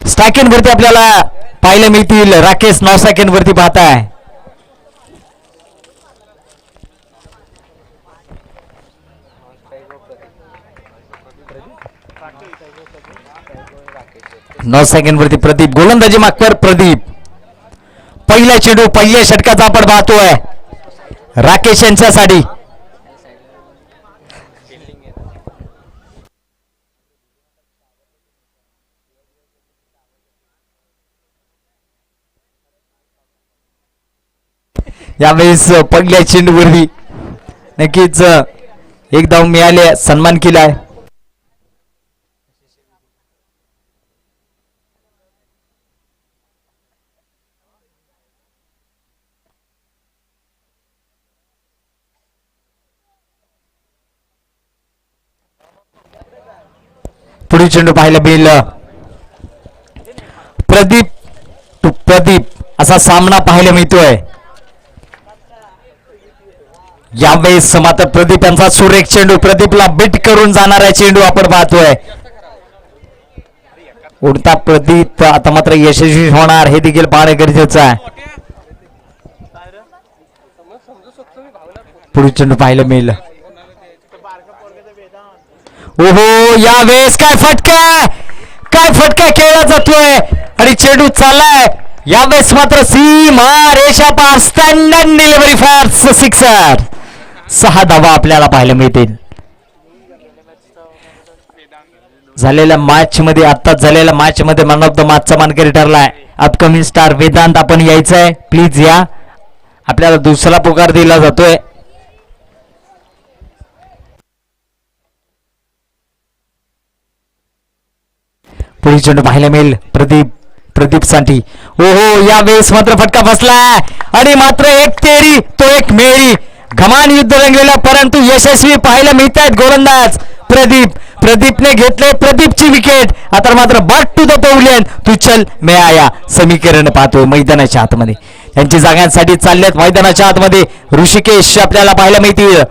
स्टॅकेन वरती आपल्याला पाहायला मिळतील. राकेश नऊ सेकंड वरती पाहताय. नऊ सेकंड वरती प्रदीप. गोलंदाजी मागवर प्रदीप. पहिला चेंडू पहिल्या षटकाचा आपण पाहतोय. राकेश यांच्यासाठी. यावेळेस पहिल्या चेंडूवरती नक्कीच एक धाव मिळाले सन्मान केलाय पुढील चेंडू पाहायला मिळेल प्रदीप टू प्रदीप असा सामना पाहायला मिळतोय. यावेळेस मात्र प्रदीप यांचा सुरेख चेंडू. प्रदीपला बिट करून जाणारा चेंडू आपण पाहतोय. उडता प्रदीप आता मात्र यशस्वी होणार. हे देखील पाहणे गरजेचं आहे. पुढील चेंडू पाहायला मिळेल. ओहो यावेळेस काय फटका काय फटका खेळला जातोय? आणि चेंडू चाललाय. यावेळेस मात्र सीमा रेषा पार स्टँड डिलिव्हरी फार सिक्सर सहा धावा आपल्याला पाहायला मिळतील. झालेल्या मॅच मध्ये आत्ताच झालेल्या मॅच मध्ये मॅन ऑफ द मॅचचा मानकरी ठरलाय. अपकमिंग स्टार वेदांत आपण यायचंय. प्लीज या. आपल्याला दुसरा पुकार दिला जातोय. पुढील चेंडू पाहायला मिळेल प्रदीप प्रदीपसाठी ओहो या वेळेस मात्र फटका बसलाय. आणि मात्र एक तेरी तो एक मेरी. घमान युद्ध रंगलेलं परंतु यशस्वी पाहायला मिळत आहेत गोलंदाज. प्रदीप प्रदीपने घेतले प्रदीपची विकेट आता मात्र बट टू द पवलियन तू चल मे आया समीकरण पाहतोय मैदानाच्या आतमध्ये. त्यांची जागांसाठी चालल्यात मैदानाच्या आतमध्ये. ऋषिकेश आपल्याला पाहायला मिळतील.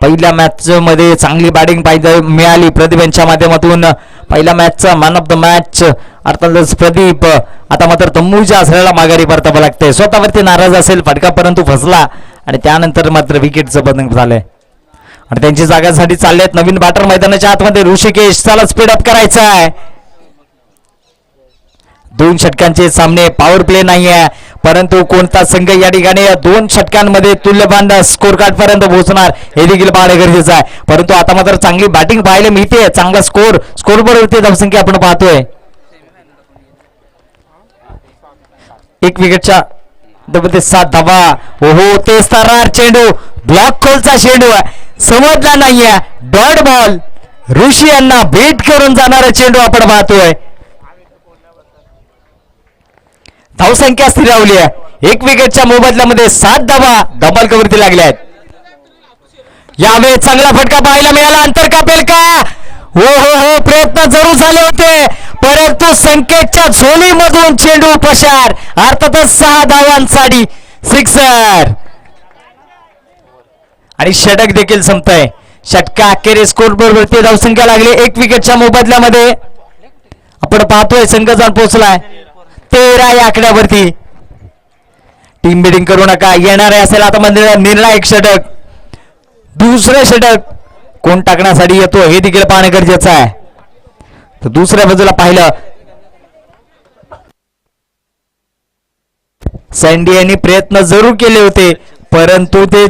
पहिल्या मॅच मध्ये चांगली बॅटिंग पाहिजे मिळाली प्रदीप यांच्या माध्यमातून. पहिल्या मॅचचा मॅन ऑफ द मॅच अर्थातच प्रदीप आता मात्र तंबूच्या असलेला माघारी परतावं लागते स्वतःवरती नाराज असेल फटका परंतु फसला आणि त्यानंतर मात्र विकेटचं बंधन झालंय. आणि त्यांची जागासाठी चाललेत नवीन बॅटर मैदानाच्या आतमध्ये. ऋषिकेश त्याला स्पीड अप करायचा आहे दोन षटकांचे सामने पॉवर प्ले नाही आहे. परंतु कोणता संघ या ठिकाणी दोन षटकांमध्ये तुल्यबांध स्कोर कार्ड पर्यंत पोहोचणार हे देखील पाहणे गरजेचं आहे. परंतु आता मात्र चांगली बॅटिंग पाहायला मिळते. चांगला स्कोर स्कोर बरोबर धावसंख्या आपण पाहतोय. एक विकेटच्या मध्ये सात धावा. ओहो तेच तर चेंडू. ब्लॉक खोलचा चेंडू आहे. समजला नाहीये. Dot ball. ऋषी यांना भेट करून जाणारा चेंडू आपण पाहतोय. धावसंख्या स्थिरावली आहे. एक विकेटच्या मोबदल्यामध्ये सात धावा धमाल कवरती लागल्या आहेत. यावेळी चांगला फटका पाहायला मिळाला. अंतर कापेल का हो हो हो प्रयत्न जरूर झाले होते. परंतु संकेतच्या झोलीमधून चेंडू पशार अर्थातच सहा धावांसाठी सिक्सर आणि षटक देखील संपतय. षटका अखेरीस स्कोर बरोबर ते धावसंख्या लागली. एक विकेटच्या मोबदल्यामध्ये आपण पाहतोय संघ जाऊन पोहोचलाय. तेरा या आकड्यावरती. टीम बिडिंग करू नका. येणार आहे असेल आता मध्ये निर्णायक षटक. दुसरं षटक. कोण टाकण्यासाठी येतो हे देखील पाहणं गरजेचं आहे. तर दुसऱ्या बाजूला पाहिलं. सँडी यांनी प्रयत्न जरूर केले होते परंतु ते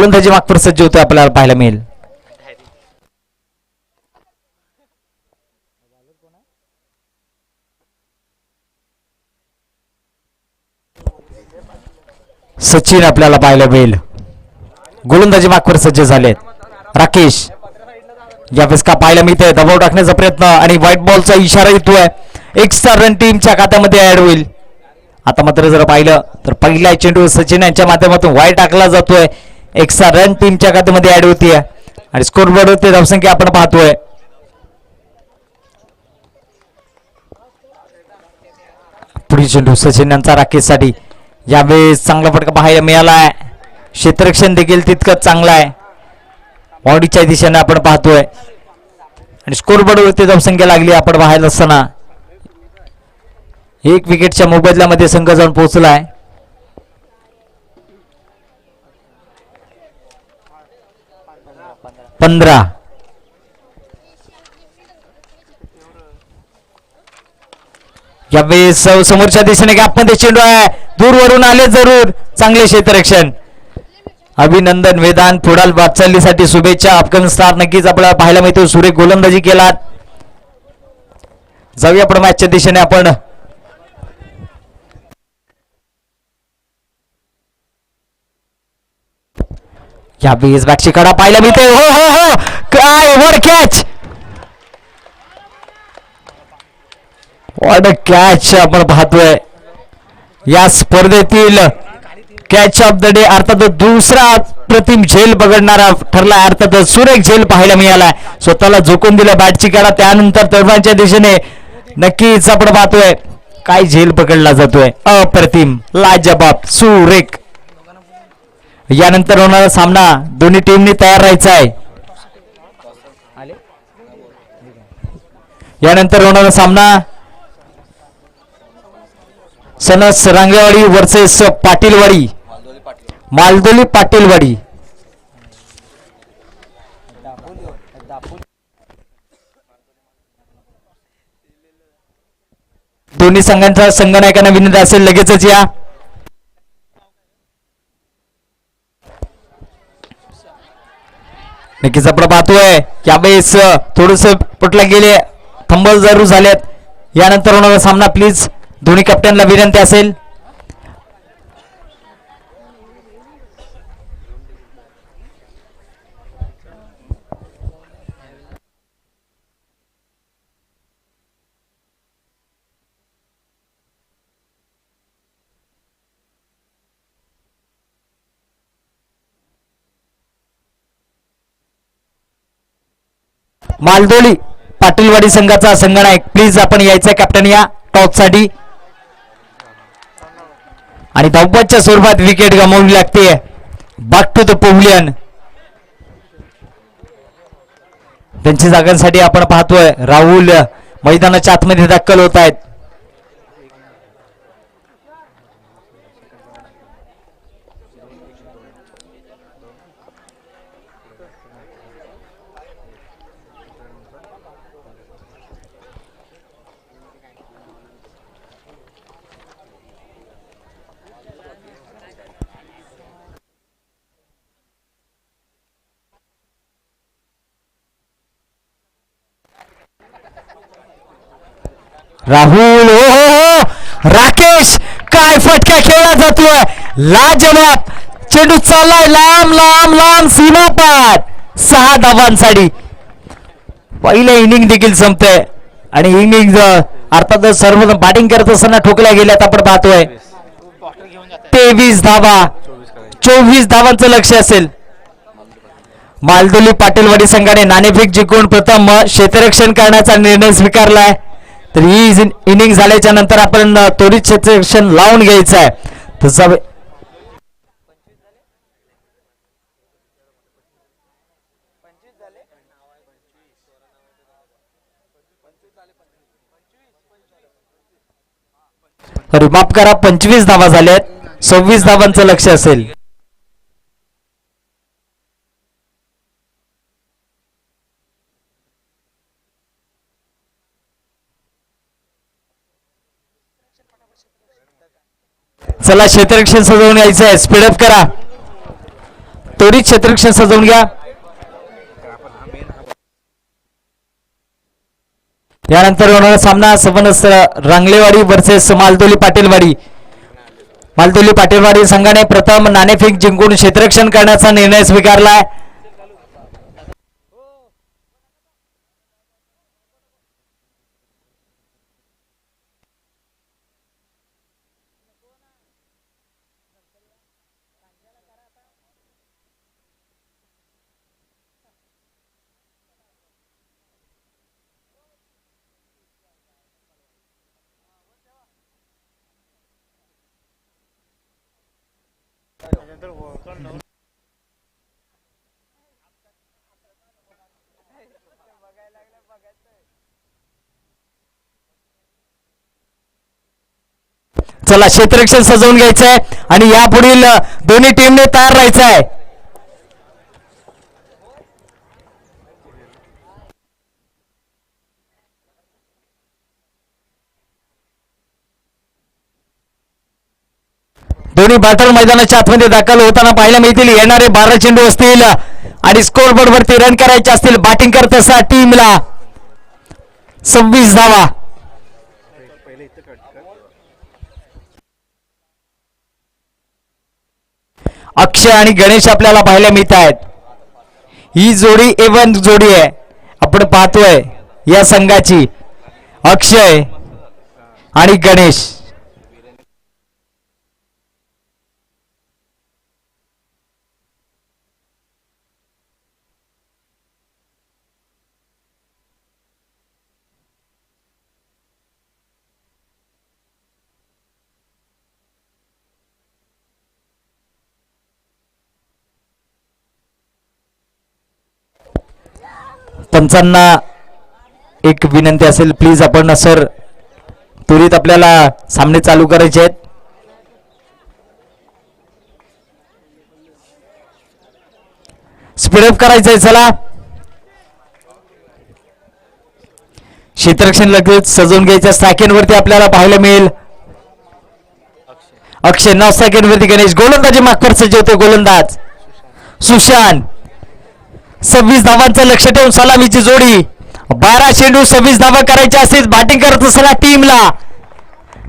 गोलंदाजी मागपर सज्ज होतो आपल्याला पाहायला मिळेल. सचिन आपल्याला पाहायला मिळेल. गोलंदाजी मागपर सज्ज झालेत. राकेश यावेळेस का पाहायला मिळतंय? दबाव टाकण्याचा प्रयत्न आणि व्हाईट बॉलचा इशारा येतोय. एक्स्ट्रा रन टीमच्या खात्यामध्ये ऍड होईल. आता मात्र जर पाहिलं तर पहिल्या चेंडू सचिन यांच्या माध्यमातून वाईट टाकला जातोय. एक्स्ट्रा रन टीमच्या खात्यामध्ये ऍड होतीये. आणि स्कोर बोर्डवरती धावसंख्या आपण पाहतोय. पुढील चेंडू सचिन यांचा राकेशसाठी यावेळेस चांगला फटका पाहायला मिळाला आहे क्षेत्ररक्षण देखील तितकंच चांगलं आहे. बॉडीच्या दिशेने आपण पाहतोय. आणि स्कोर बोर्डवरती धावसंख्या लागली आपण पाहायला असताना एक विकेटच्या मोबदल्यामध्ये संघ जाऊन पोहोचलाय. पंधरा. यावेळेस समोरच्या दिशेने गॅपमध्ये चेंडू आहे. दूरवरून आले जरूर. चांगले क्षेत्ररक्षण. अभिनंदन वेदान पुढाल वाटचालीसाठी शुभेच्छा. अफगाण स्टार नक्कीच आपल्याला पाहायला मिळतो. सुरेख गोलंदाजी केलात. जाऊया आपण मॅचच्या दिशेने आपण. या बीएस बॅटची कडा पाहिलं मी ते हो हो हो. काय वर कॅच वॉट कॅच आपण पाहतोय. या स्पर्धेतील कॅच ऑफ द डे अर्थात दुसरा प्रतिम झेल बघडणारा ठरला अर्थात सुरेख झेल पाहायला मिळाला स्वतःला झोकून दिलं बॅटची कडा. त्यानंतर तरुणांच्या दिशेने नक्कीच आपण पाहतोय. काय झेल पकडला जातोय? अप्रतिम. लाजबाब. सुरेख. यानंतर होणारा सामना दोन्ही टीमनी तयार राहायचा आहे. यानंतर होणारा सामना सनस रांगेवाडी वर्सेस पाटीलवाडी. मालदोली पाटीलवाडी. दोन्ही संघांचा संघनायकांना विनंती असेल लगेचच या. नक्कीच आपण पाहतोय यावेळेस थोडस पटला गेले थंबल जरूर झालेत. यानंतर होणारा सामना प्लीज दोन्ही कॅप्टनला विनंती असेल. मालदोली पाटीलवाडी संघाचा संघनायक. प्लीज आपण यायचंय कॅप्टन या. टॉपसाठी आणि धावपतच्या स्वरूपात विकेट गमावली लागते बॅक टू द पोवलियन त्यांच्या जागांसाठी आपण पाहतोय. राहुल मैदानाच्या आतमध्ये दाखल होत आहेत. राहुल ओ हो हो. राकेश काय फटका खेळला जातोय? लाजवाब चेंडू चाललाय लांब लांब लांब सीमा पार. सहा धावांसाठी. पहिलं इनिंग देखील संपतंय. आणि इनिंग अर्थातच सर्व बॅटिंग करत असताना ठोकल्या गेल्यात आपण पाहतोय. तेवीस धावा. चोवीस धावांचं लक्ष असेल. मालदोली पाटीलवाडी संघाने नाणेफेक जिंकून प्रथम क्षेत्ररक्षण करण्याचा निर्णय स्वीकारलाय. तर ही इनिंग झाल्याच्यानंतर आपण त्वरित क्षेत्ररक्षण लावून घ्यायचं आहे. तसा वे- माफ करा पंचवीस धावा झाल्यात. सव्वीस धावांचं लक्ष असेल. चला क्षेत्ररक्षण सजवून यायचं आहे स्पीडअप करा. त्वरित क्षेत्ररक्षण सजवून घ्या. यानंतर होणारा सामना सबनस रांगलेवाडी वर्सेस मालदोली पाटीलवाडी. मालदोली पाटीलवाडी संघाने प्रथम नाणेफेक जिंकून क्षेत्ररक्षण करण्याचा निर्णय स्वीकारलाय. चला क्षेत्ररक्षण सजवून घ्यायचंय आणि यापुढील दोन्ही टीमने तयार राहायचं आहे दोन्ही बॅटर मैदानाच्या आतमध्ये दाखल होताना पाहायला मिळतील. येणारे बारा चेंडू असतील आणि स्कोर बोर्ड वरती रन करायचे असतील. बॅटिंग करत असा टीमला सव्वीस धावा. अक्षय आणि गणेश आपल्याला पाहायला मिळत आहेत. ही जोडी एवन जोडी आहे. आपण पाहतोय या संघाची. अक्षय आणि गणेश. पंचांना एक विनंती असेल प्लीज आपण सर त्वरित आपल्याला सामने चालू करायचे आहेत. स्पीडअप करायचंय चला. क्षेत्ररक्षण लगेच सजवून घ्यायच्या सेकंड वरती आपल्याला पाहायला मिळेल. अक्षय नऊ सेकंड वरती गणेश. गोलंदाजी मागपर सजवते गोलंदाज. सुशांत. सव्वीस धावांचं लक्ष ठेवून सलामीची जोडी. बारा चेंडू सव्वीस धावा करायची असतील बॅटिंग करत असताना टीमला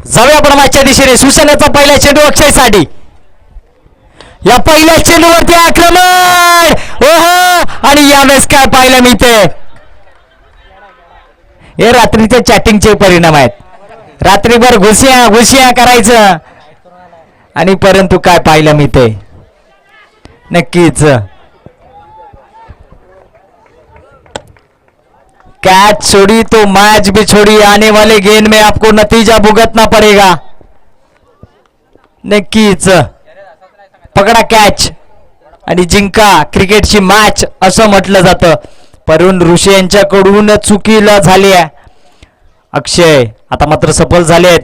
जाऊया आपण मागच्या दिशेने. सुशांतचा पहिला चेंडू अक्षयसाठी. या पहिल्या चेंडूवरती आक्रमण! ओहो! आणि यावेळेस काय पाहायला मिळते हे रात्रीच्या चॅटिंगचे परिणाम आहेत. रात्रीभर घुसिया घुसिया करायचं. आणि परंतु काय पाहायला मिळते नक्कीच. कैच छोड़ी तो मैच भी छोड़ी। आने वाले गेम में आपको नतीजा भुगतना पड़ेगा। नक्कीच। पकडा कॅच आणि जिंका क्रिकेटची मॅच असं म्हटलं जातं. परंतु ऋषी यांच्याकडून चुकीला झाली आहे. अक्षय आता मात्र सफल झालेत.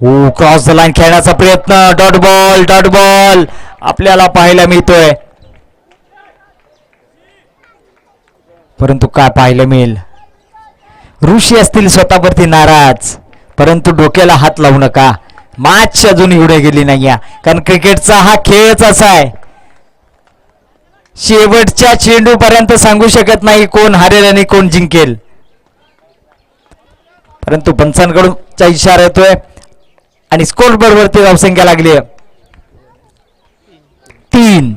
ओ क्रॉस द लाईन खेळण्याचा प्रयत्न. डॉट बॉल डॉट बॉल आपल्याला पाहायला मिळतोय. परंतु काय पाहायला मिळेल? ऋषी असतील स्वतःवरती नाराज. परंतु डोक्याला हात लावू नका. मॅच अजून एवढे गेली नाही कारण क्रिकेटचा हा खेळच असा आहे. शेवटच्या चेंडू पर्यंत सांगू शकत नाही कोण हारेल आणि कोण जिंकेल. परंतु पंचांकडूनचा इशारा येतोय. आणि स्कोर बरोबरती धावसंख्या लागली आहे तीन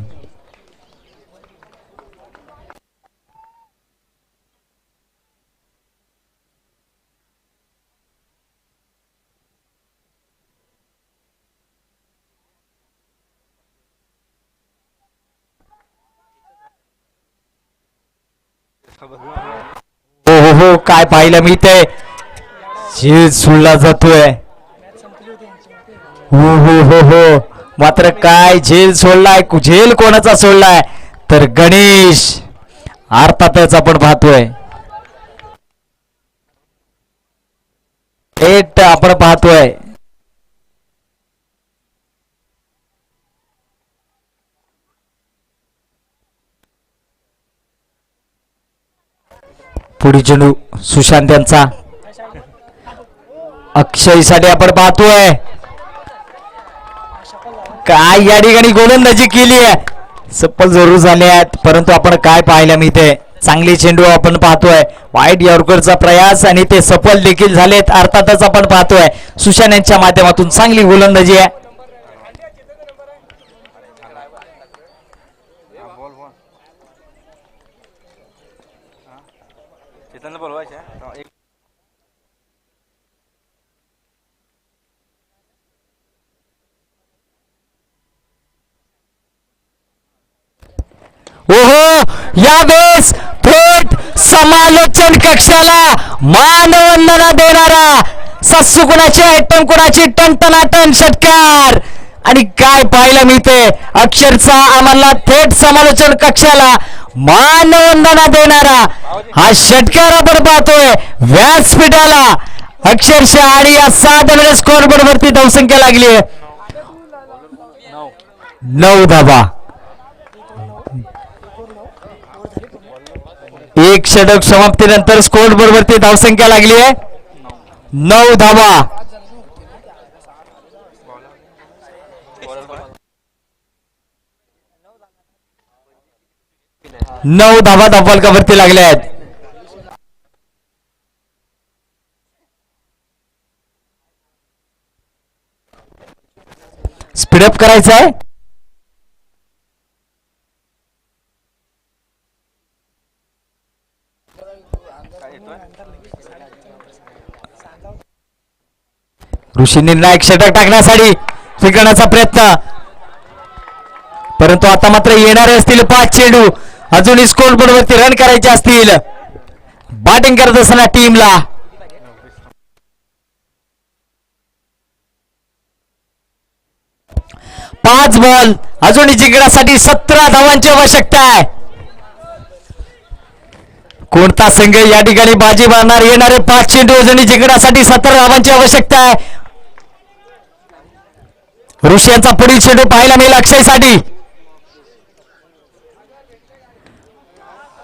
हो काय पाहिलं काय ते? मिळतंय झेल सोडला जातोय. हो हो हो हो. मात्र काय झेल सोडलाय? कु- झेल कोणाचा सोडलाय? तर गणेश. अर्थातच आपण पाहतोय. थेट आपण पाहतोय. पुढील चेंडू सुशांत यांचा. अक्षयसाठी आपण पाहतोय. काय या ठिकाणी गोलंदाजी केली आहे. सप्पल जरूर झाले आहेत. परंतु आपण काय पाहायला मिळते चांगली चेंडू आपण पाहतोय. वाईट यॉर्करचा प्रयास आणि ते सफल देखील झालेत. अर्थातच आपण पाहतोय. सुशांत यांच्या माध्यमातून चांगली गोलंदाजी आहे. चेतनला बोलवायचे एक ओहो यावेळेस थेट समालोचन कक्षाला मानवंदना देणारा सस्सू कुणाची आयटम कुणाची टनटनाटन षटकार. आणि काय पाहायला मिळते अक्षरशः आम्हाला थेट समालोचन कक्षाला मानवंदना देणारा हा षटकार आपण पाहतोय. व्यासपीठाला अक्षरशः आणि या सात स्कोर बोर्ड वरती धावसंख्या लागली आहे. नऊ धाबा एक षटक समाप्तीनंतर स्कोर वरती धावसंख्या लागली आहे. नऊ धाबा नऊ धाबा धावफलकावरती लागल्या आहेत. स्पीडअप करायचं आहे. ऋषी निर्णायक षटक टाकण्यासाठी स्वीकारण्याचा प्रयत्न. परंतु आता मात्र येणारे असतील पाच चेंडू. अजून स्कोर बोर्ड वरती रन करायचे असतील. बॅटिंग करत असताना टीमला पाच बॉल अजूनही जिंकण्यासाठी सतरा धावांची आवश्यकता आहे. कोणता संघ या ठिकाणी बाजी मारणार? येणारे पाच चेंडू अजूनही जिंकण्यासाठी सतरा धावांची आवश्यकता आहे. ऋषियांचा पुढील चेंडू पाहायला मिळेल अक्षयसाठी.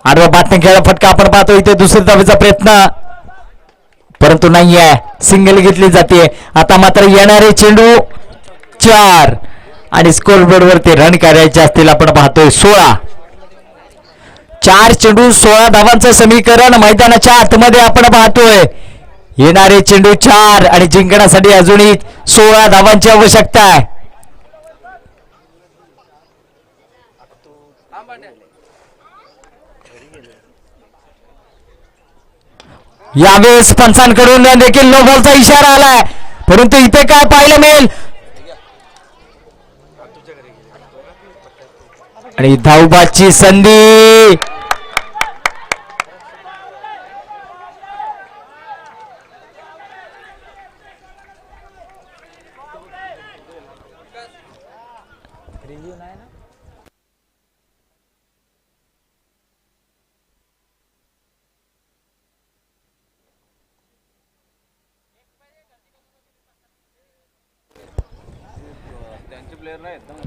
आडवा बातमी खेळा फटका आपण पाहतो. इथे दुसऱ्या धावेचा प्रयत्न. परंतु नाहीये. सिंगल घेतली जाते आता मात्र येणारे चेंडू चार. आणि स्कोर बोर्ड वरती रन करायचे असतील आपण पाहतोय सोळा. चार चेंडू सोळा धावांचं समीकरण. मैदानाच्या आतमध्ये आपण पाहतोय. येणारे चेंडू चार. आणि जिंकण्यासाठी अजूनही सोळा धावांची आवश्यकता आहे. यावेळेस पंचांकडून देखील नो बॉलचा इशारा आलाय. परंतु इथे काय पाहायला मिळेल? आणि धावबाची संधी!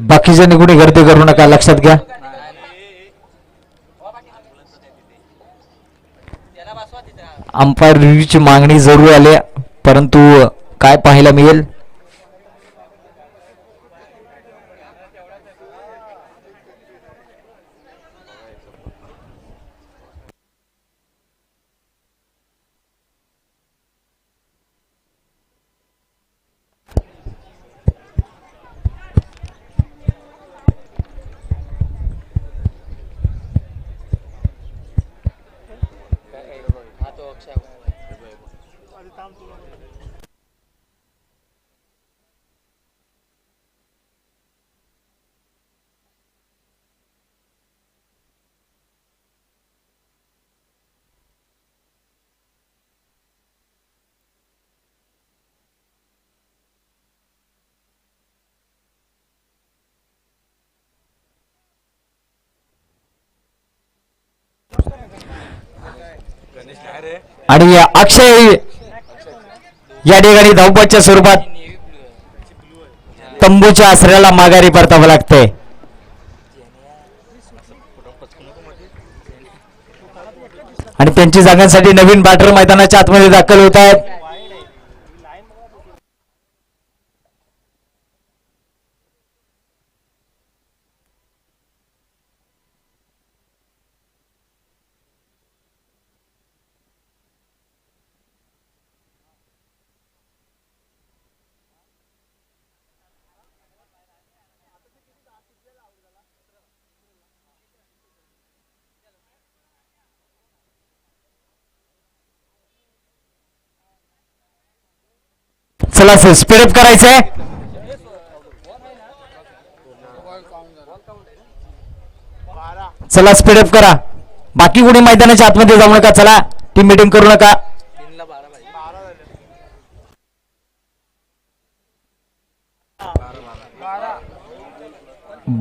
बाकीच्यांनी कुणी गर्दी करू नका लक्षात घ्या. अंपायर रिव्ह्यूची मागणी जरूर आली परंतु काय पाहायला मिळेल? आणि अक्षय या ठिकाणी धावपटच्या स्वरूपात तंबूच्या आसऱ्याला माघारी परतावं लागतंय आणि त्यांची जागांसाठी नवीन बॅटर मैदानाच्या आतमध्ये दाखल होत आहेत. चला सर स्पीडअप आहे चला स्पीडअप करा. बाकी कुणी मैदानाच्या आतमध्ये जाऊ नका चला. टीम मिटिंग करू नका.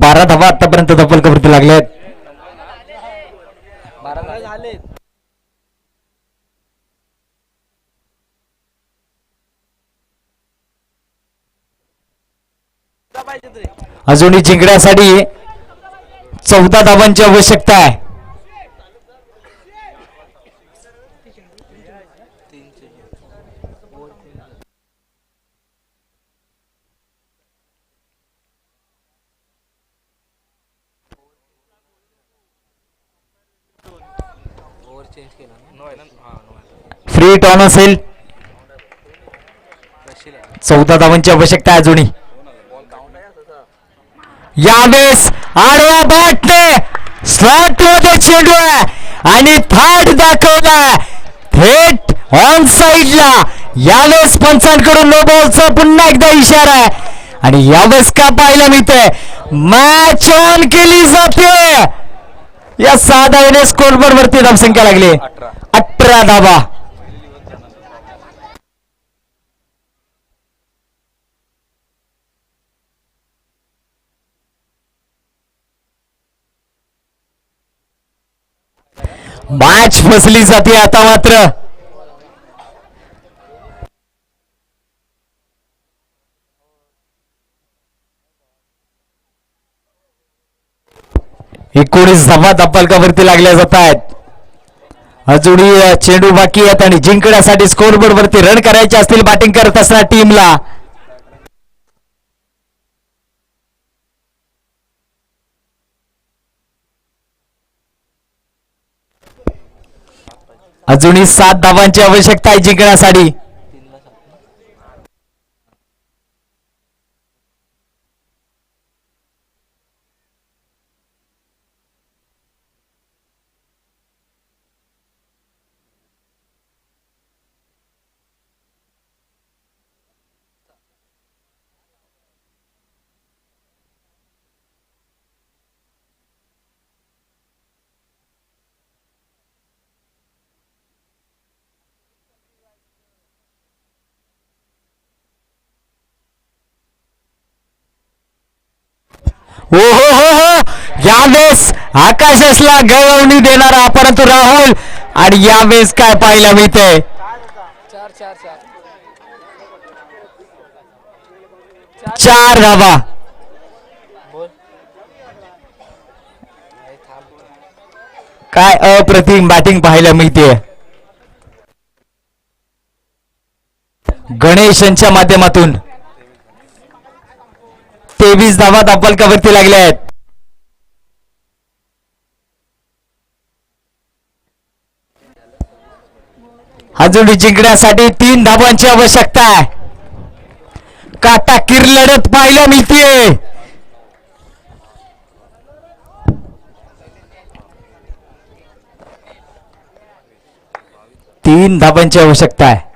बारा धावा आतापर्यंत धपल कवरती लागल्यात अजूनही जिंकण्यासाठी चौदा धावांची आवश्यकता आहे. हा फ्री टॉन असेल. चौदा धावांची आवश्यकता आहे अजूनही बॉल काउंट आहे तसा यावेळेस आडवा बॅटने स्लॉटमध्ये चेंडू आहे आणि थाट दाखवला थेट ऑन साईडला यावेळेस पंचांकडून नो बॉलचा पुन्हा एकदा इशारा आहे. आणि यावेळेस का पाहायला मिळतंय मॅच ऑन केली जाते. या साधा धावेने स्कोरबोर्ड वरती धावसंख्या लागली. अठरा अठरा धावा. मॅच फसली जाते आता मात्र. एकोणीस धावा धप्पालकावरती लागल्या जात आहेत अजूनही चेंडू बाकी आहेत आणि जिंकण्यासाठी स्कोरबोर्ड वरती रन करायचे असतील बॅटिंग करत असणार टीमला अजूनही सात धावांची आवश्यकता आहे जिंकण्यासाठी तीनला सात हो हो हो हो यावेळेस आकाशसला गवळणी देणारा परंतु राहुल. आणि यावेळेस काय पाहायला मिळते चार चार चार चार धावा. काय अप्रतिम बॅटिंग पाहायला मिळते? गणेशांच्या माध्यमातून. तेवीस धावा दापलकावरती लागल्या आहेत. अजून जिंकण्यासाठी तीन धावांची आवश्यकता आहे. काटा किर लढत पाहायला मिळतीये तीन धाबांची आवश्यकता आहे.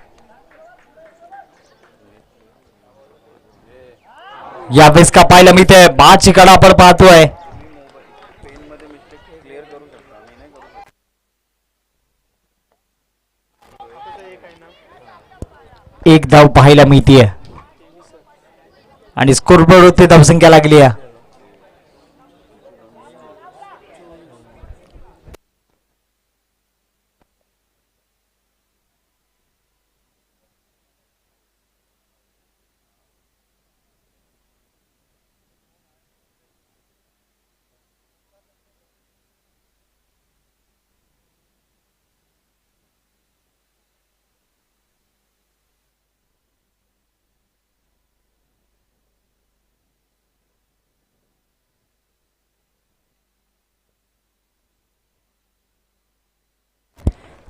यावेळेस का पाहायला मिळते बाद कडा आपण पाहतोय. एक धाव पाहायला मिळतीये. आणि स्कोरबोर्ड होते धावसंख्या लागली आहे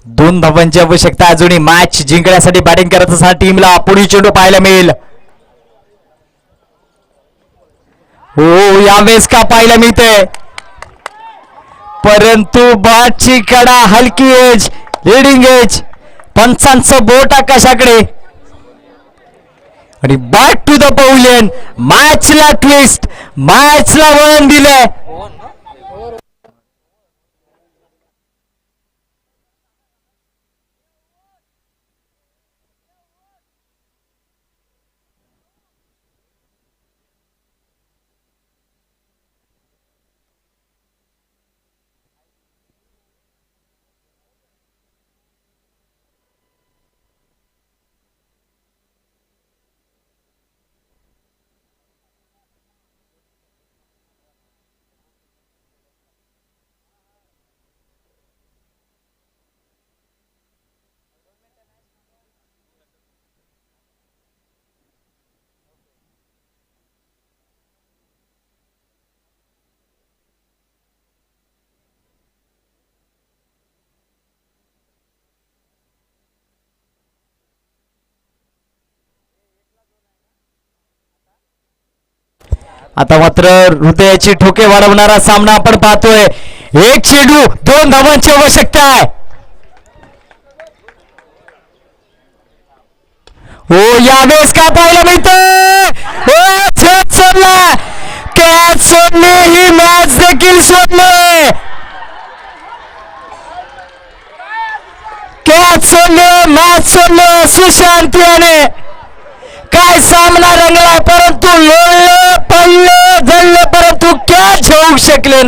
दोन धावांची आवश्यकता अजूनही मॅच जिंकण्यासाठी बॅटिंग करत असताना टीमला पुढील चेंडू पाहायला मिळेल. हो यावेळेस का पाहायला मिळते परंतु बॅटची कडा हलकी एज लिडिंग एज पंचांचं बोट आकाशाकडे. आणि बॅट टू द पवलियन मॅचला ट्विस्ट मॅचला वळण दिलंय. आता मात्र हृदयाची ठोके वाढवणारा सामना आपण पाहतोय. एक चेंडू दोन धावांची आवश्यकता आहे. हो यावेळेस का पाहायला मिळतं हो सोडला. कॅच सोडली ही मॅच देखील सोडले. कॅच सोडले मॅच सोडले सुशांत याने. काय सामना रंगला परंतु लोळले. पडले जळले परंतु कॅच होऊ शकले नाही.